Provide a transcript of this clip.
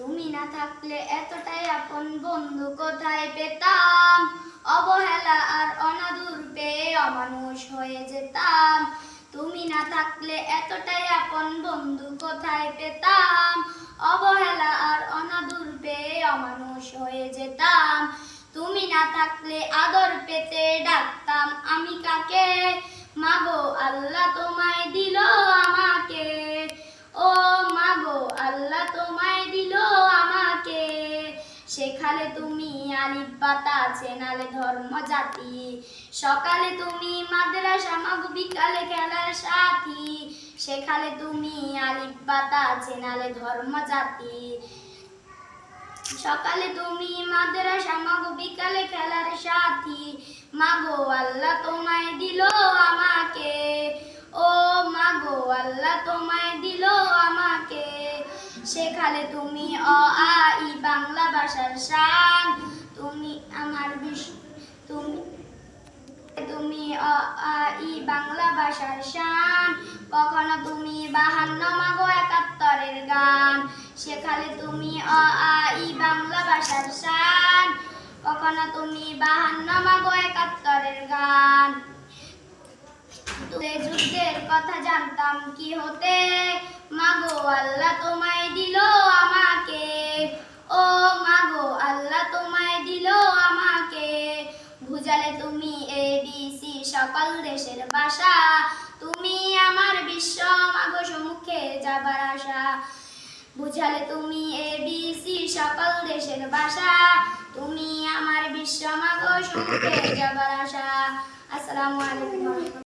তুমি না থাকলে এতটাই আপন বন্ধু কোথায় পেতাম? অবহেলা আর অনাদুর পেয়ে অমানুষ হয়ে যেতাম। তুমি না থাকলে এতটাই আপন বন্ধু কোথায় পেতাম? অবহেলা আর অনাদুর পেয়ে অমানুষ হয়ে যেতাম। তুমি না থাকলে আদর পেতে ডাকতাম আমি কাকে? মাগো, আল্লাহ তোমায় দিল আমাকে। ও মাগো, আল্লাহ তোমায় সেখানে তুমি আলিফ বাতা চেনালে ধর্ম জাতি। সকালে তুমি মাদ্রাসা, মাগো বিকালে খেলার সাথী। সেখানে তুমি আলিফ বাতা চেনালে ধর্ম জাতি। সকালে তুমি মাদ্রাসা, মাগো বিকালে খেলার সাথী। মাগো আল্লাহ তোমায় দিল আমাকে। ও মাগো আল্লাহ তোমায় দিল আমাকে। সেখানে তুমি অ শান তুমি আমার তুমি তুমি ই বাংলা ভাষার শান কখনো তুমি বাহান্ন মাগো একাত্তরের গান। সেখানে তুমি অ, আ, ই বাংলা ভাষার শান কখনো তুমি বাহান্ন মাগো একাত্তরের গান। যুদ্ধের কথা জানতাম কি হতে? মাগো আল্লাহ তোমায় দিল বুঝালে তুমি এ বি সি সকল দেশের ভাষা। তুমি আমার বিশ্ব মাগো সম্মুখে যাবার আশা। বুঝালে তুমি এ বি সি সকল দেশের ভাষা। তুমি আমার বিশ্ব মাগো সম্মুখে যাবার আশা। আসসালামু আলাইকুম।